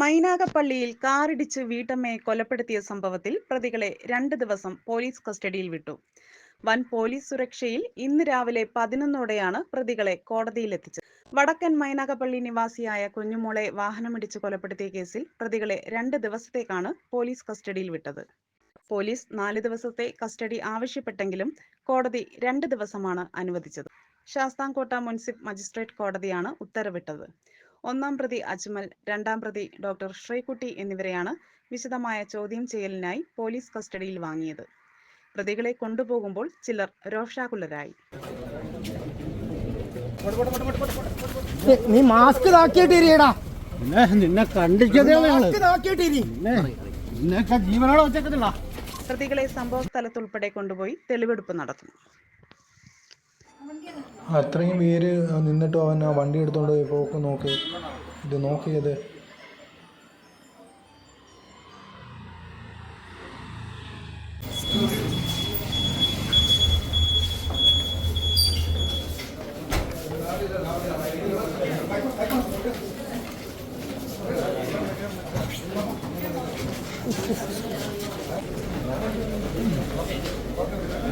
മൈനാഗപ്പള്ളിയിൽ കാറിടിച്ച് വീട്ടമ്മയെ കൊലപ്പെടുത്തിയ സംഭവത്തിൽ പ്രതികളെ രണ്ട് ദിവസം പോലീസ് കസ്റ്റഡിയിൽ വിട്ടു. വൻ പോലീസ് സുരക്ഷയിൽ ഇന്ന് രാവിലെ പതിനൊന്നോടെയാണ് പ്രതികളെ കോടതിയിലെത്തിച്ചത് വടക്കൻ മൈനാഗപ്പള്ളി നിവാസിയായ കുഞ്ഞുമോളെ വാഹനമിടിച്ച് കൊലപ്പെടുത്തിയ കേസിൽ പ്രതികളെ രണ്ട് ദിവസത്തേക്കാണ് പോലീസ് കസ്റ്റഡിയിൽ വിട്ടത്. പോലീസ് നാല് ദിവസത്തെ കസ്റ്റഡി ആവശ്യപ്പെട്ടെങ്കിലും കോടതി രണ്ട് ദിവസമാണ് അനുവദിച്ചത്. ശാസ്താംകോട്ട മുൻസിഫ് മജിസ്ട്രേറ്റ് കോടതിയാണ് ഉത്തരവിട്ടത്. ഒന്നാം പ്രതി അജ്മൽ രണ്ടാം പ്രതി ഡോക്ടർ ശ്രീകുട്ടി എന്നിവരെയാണ് വിശദമായ ചോദ്യം ചെയ്യലിനായി പോലീസ് കസ്റ്റഡിയിൽ വാങ്ങിയത്. പ്രതികളെ കൊണ്ടുപോകുമ്പോൾ ചിലർ രോഷാകുലരായി. നീ മാസ്ക് നിന്നെ കണ്ടിച്ചതേ പ്രതികളെ സംഭവ സ്ഥലത്തുൾപ്പെടെ കൊണ്ടുപോയി തെളിവെടുപ്പ് നടത്തും അത്രയും പേര് നിന്നിട്ട് അവൻ ആ വണ്ടി എടുത്തുകൊണ്ട് പോയി പോക്ക് നോക്കി ഇത് നോക്കിയത് Thank.